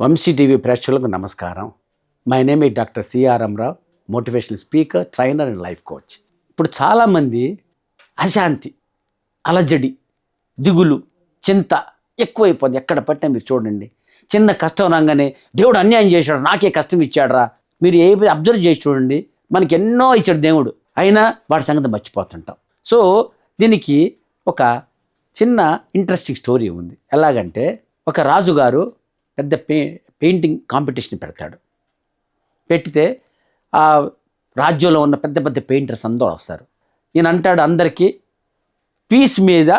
Vamsi TV ప్రేక్షకులకు నమస్కారం. My name ఈ doctor C R M Rao motivational speaker trainer and life coach. ఇప్పుడు చాలామంది అశాంతి అలజడి దిగులు చింత ఎక్కువైపోతుంది ఎక్కడ పట్టినా మీరు చూడండి. చిన్న కష్టం రాగానే దేవుడు అన్యాయం చేశాడు నాకే కష్టం ఇచ్చాడురా. మీరు ఏ అబ్జర్వ్ చేసి చూడండి మనకి ఎన్నో ఇచ్చాడు దేవుడు. అయినా వాడి సంగతి మర్చిపోతుంటాం. సో దీనికి ఒక చిన్న ఇంట్రెస్టింగ్ స్టోరీ ఉంది. ఎలాగంటే ఒక రాజుగారు పెద్ద పే పెయింటింగ్ కాంపిటీషన్ పెడతాడు. పెట్టితే ఆ రాజ్యంలో ఉన్న పెద్ద పెద్ద పెయింటర్స్ అందరూ వస్తారు. ఈయన అంటాడు అందరికీ పీస్ మీద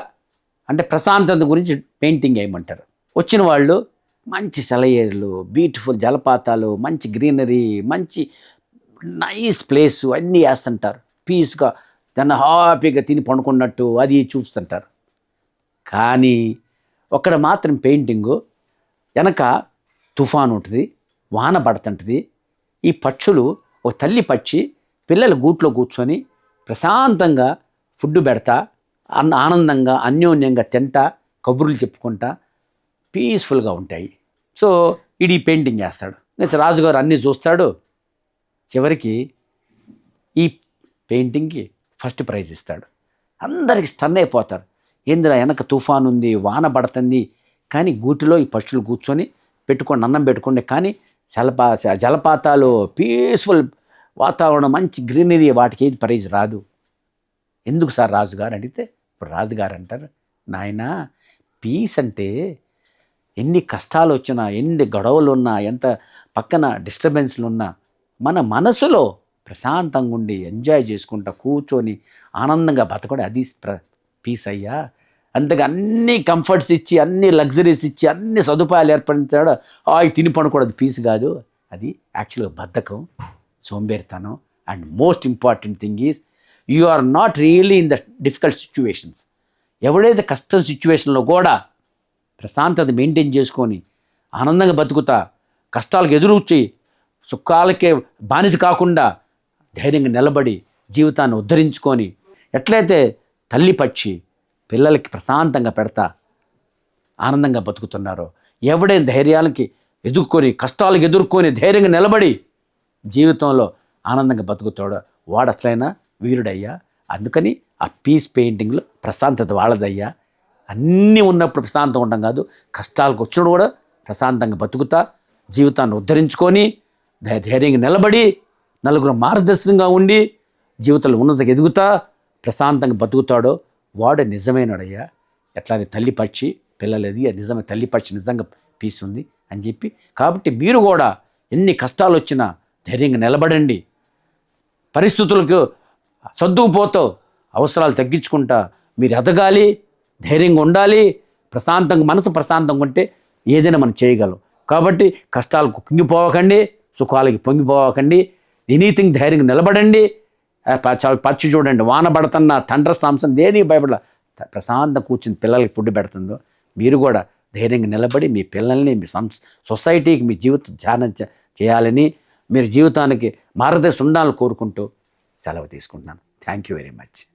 అంటే ప్రశాంతత గురించి పెయింటింగ్ వేయమంటారు వచ్చిన వాళ్ళు మంచి సెలయేర్లు బ్యూటిఫుల్ జలపాతాలు మంచి గ్రీనరీ మంచి నైస్ ప్లేస్ అన్నీ వేస్తుంటారు పీస్గా దాన్ని హ్యాపీగా తిని పండుకున్నట్టు అది చూపిస్తుంటారు కానీ ఒక్కడ మాత్రం పెయింటింగు వెనక తుఫాన్ ఉంటుంది వాన పడుతుంటుంది. ఈ పక్షులు ఒక తల్లి పక్షి పిల్లల గూట్లో కూర్చొని ప్రశాంతంగా ఫుడ్ పెడతా అన్న ఆనందంగా అన్యోన్యంగా తింటా కబుర్లు చెప్పుకుంటా పీస్ఫుల్గా ఉంటాయి. సో ఇది పెయింటింగ్ చేస్తాడు. రాజుగారు అన్నీ చూస్తాడు. చివరికి ఈ పెయింటింగ్కి ఫస్ట్ ప్రైజ్ ఇస్తాడు. అందరికి స్టన్ అయిపోతారు. ఇందులో వెనక తుఫాన్ ఉంది వాన పడుతుంది కానీ గూటిలో ఈ పక్షులు కూర్చొని పెట్టుకొని అన్నం పెట్టుకోండి. కానీ జలపా జలపాతాలు పీస్ఫుల్ వాతావరణం మంచి గ్రీనరీ వాటికి ఏది ప్రైజ్ రాదు. ఎందుకు సార్ రాజుగారు అడిగితే ఇప్పుడు రాజుగారు అంటారు నాయన పీస్ అంటే ఎన్ని కష్టాలు వచ్చినా ఎన్ని గొడవలు ఉన్నా ఎంత పక్కన డిస్టర్బెన్స్లు ఉన్నా మన మనసులో ప్రశాంతంగా ఉండి ఎంజాయ్ చేసుకుంటా కూర్చొని ఆనందంగా బతకడం అది ప్ర- పీస్ అయ్యా. అంతగా అన్ని కంఫర్ట్స్ ఇచ్చి అన్ని లగ్జరీస్ ఇచ్చి అన్ని సదుపాయాలు ఏర్పడించాడు ఆయి తిని పడకూడదు పీస్ కాదు. అది యాక్చువల్గా బద్ధకం సోంబేరితనం and most important thing is you are not really in the difficult situations ఎవడైతే కష్టం సిచ్యువేషన్లో కూడా ప్రశాంతత మెయింటైన్ చేసుకొని ఆనందంగా బతుకుతా కష్టాలకు ఎదురుచి సుఖాలకే బానిస కాకుండా ధైర్యంగా నిలబడి జీవితాన్ని ఉద్ధరించుకొని ఎట్లయితే తల్లి పక్షి పిల్లలకి ప్రశాంతంగా పెడతా ఆనందంగా బతుకుతున్నారో. ఎవడైన ధైర్యాలకి ఎదుర్కొని కష్టాలకు ఎదుర్కొని ధైర్యంగా నిలబడి జీవితంలో ఆనందంగా బతుకుతాడో వాడు అసలైనా వీరుడయ్యా. అందుకని ఆ పీస్ పెయింటింగ్లో ప్రశాంతత వాళ్ళదయ్యా. అన్నీ ఉన్నప్పుడు ప్రశాంతంగా ఉండడం కాదు కష్టాలకు వచ్చినప్పుడు కూడా ప్రశాంతంగా బతుకుతా జీవితాన్ని ఉద్ధరించుకొని ధైర్యంగా నిలబడి నలుగురు మార్గదర్శకంగా ఉండి జీవితంలో ఉన్నత ఎదుగుతా ప్రశాంతంగా బతుకుతాడో వాడు నిజమైనడయ్యా? ఎట్లానే తల్లి పక్షి పిల్లలది నిజమే తల్లి పక్షి నిజంగా పీస్ ఉంది అని చెప్పి. కాబట్టి మీరు కూడా ఎన్ని కష్టాలు వచ్చినా ధైర్యంగా నిలబడండి. పరిస్థితులకు సర్దుకుపోతూ అవసరాలు తగ్గించుకుంటా మీరు ఎదగాలి ధైర్యంగా ఉండాలి ప్రశాంతంగా మనసు ప్రశాంతంగా ఉంటే ఏదైనా మనం చేయగలం. కాబట్టి కష్టాలకు కుంగిపోవకండి సుఖాలకి పొంగిపోవకండి ఎనీథింగ్ ధైర్యంగా నిలబడండి. పచ్చి చూడండి వాన పడుతున్న తండ్ర స్తాంసం దేని భయపడ ప్రశాంతం కూర్చుని పిల్లలకి ఫుడ్ పెడుతుందో మీరు కూడా ధైర్యంగా నిలబడి మీ పిల్లల్ని మీ సంస్ సొసైటీకి మీ జీవితం ధ్యానం చే- చేయాలని మీరు జీవితానికి మార్గదర్శనం ఉండాలని కోరుకుంటూ సెలవు తీసుకుంటున్నాను. Thank you very much.